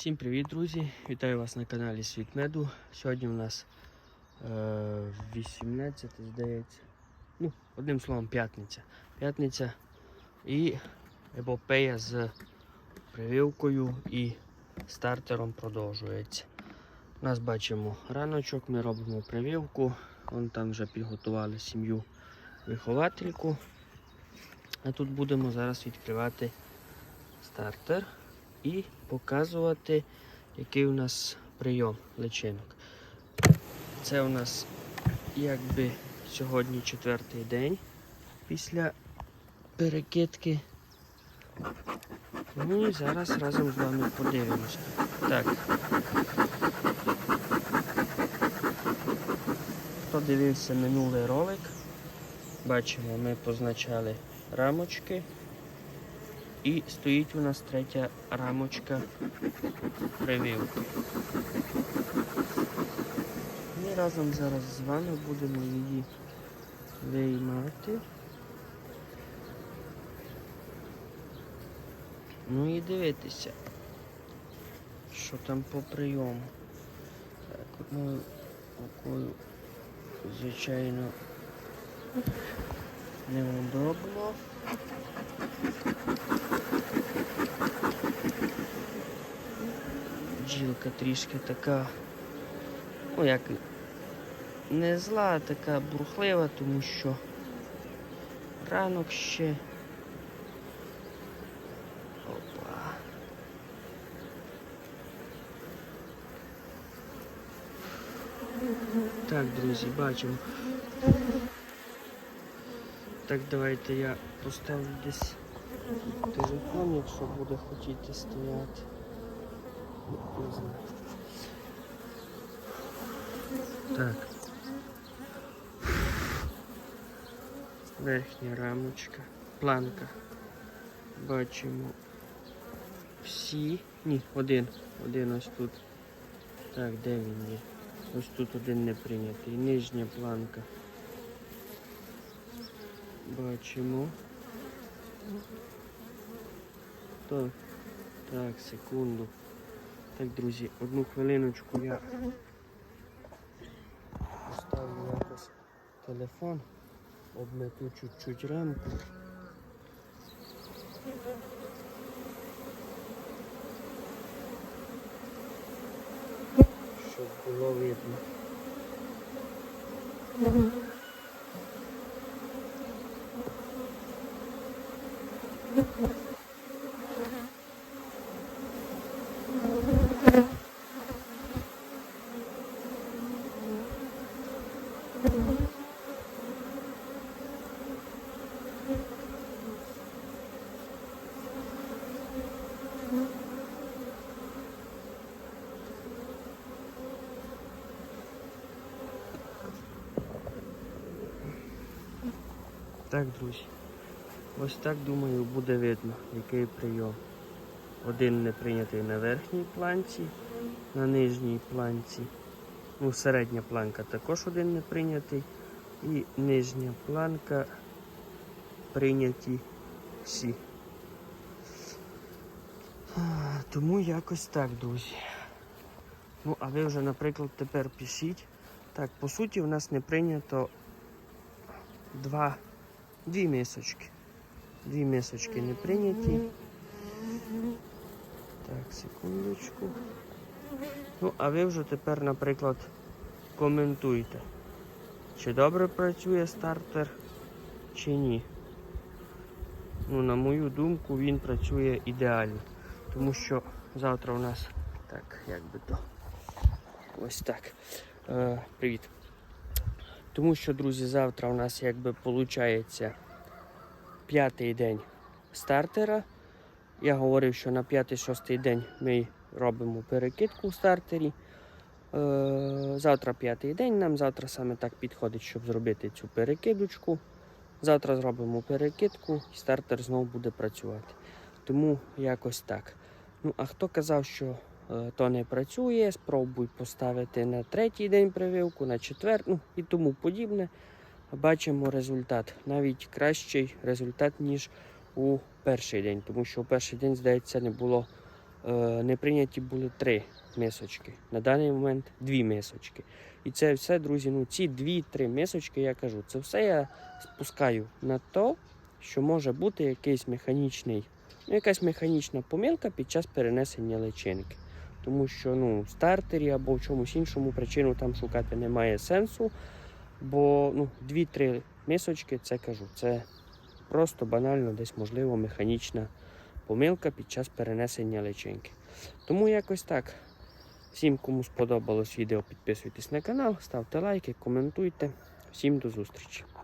Всім привіт, друзі! Вітаю вас на каналі Світ Меду. Сьогодні у нас е, 18, здається. Ну, одним словом, п'ятниця. П'ятниця і епопея з прививкою і стартером продовжується. У нас бачимо раночок, ми робимо прививку. Вон там вже підготували сім'ю виховательку. А тут будемо зараз відкривати стартер і показувати, який у нас прийом личинок. Це у нас якби сьогодні четвертий день після перекидки. Ну і зараз разом з вами подивимося. Так. Хто дивився минулий ролик, бачимо, ми позначали рамочки. І стоїть у нас третя рамочка прививки. Ми разом зараз з вами будемо її виймати. Ну і дивитися, що там по прийому. Так, одною рукою, звичайно, неудобно. Бджілка трішки така, ну як не зла, а така бурхлива, тому що ранок ще. Опа. Так, друзі, бачимо. Так, давайте я поставлю десь телефон, якщо буде хотіти стояти. Так. Верхня рамочка, планка. Бачимо всі. Ні, один. Один ось тут. Так, де він є? Ось тут один не прийнятий. Нижня планка. Бачимо. Так, секунду. Так, друзі, одну хвилиночку я поставлю якось телефон, обмету чуть-чуть рамку. Щоб було видно. Так, друзі. Ось так думаю буде видно, який прийом. Один не прийнятий на верхній планці, на нижній планці. Ну, середня планка також один не прийнятий. І нижня планка прийняті всі. Тому якось так, друзі. Ну, а ви вже, наприклад, тепер пишіть. Так, по суті, в нас не прийнято два, дві мисочки. Дві мисочки не прийняті. Так, секундочку. Ну, а ви вже тепер, наприклад, коментуйте, чи добре працює стартер, чи ні. Ну, на мою думку, він працює ідеально. Тому що завтра у нас так, як би то. Ось так. Е, привіт. Тому що, друзі, завтра у нас якби виходить п'ятий день стартера. Я говорив, що на п'ятий-шостий день ми робимо перекидку в стартері. Е, Завтра п'ятий день, нам завтра саме так підходить, щоб зробити цю перекидочку. Завтра зробимо перекидку і стартер знову буде працювати. Тому якось так. Ну, а хто казав, що то не працює, спробуй поставити на третій день прививку, на четвер, ну і тому подібне. Бачимо результат. Навіть кращий результат, ніж у перший день, тому що у перший день, здається, не було е, не прийняті були три мисочки. На даний момент дві мисочки. І це все, друзі, ну ці дві-три мисочки, я кажу, це все я спускаю на то, що може бути якийсь механічний, ну, якась механічна помилка під час перенесення личинки. Тому що ну, в стартері або в чомусь іншому причину там шукати немає сенсу. Бо ну, дві-три мисочки, це кажу, це просто банально десь можливо механічна помилка під час перенесення личинки. Тому якось так. Всім, кому сподобалось відео, підписуйтесь на канал, ставте лайки, коментуйте. Всім до зустрічі!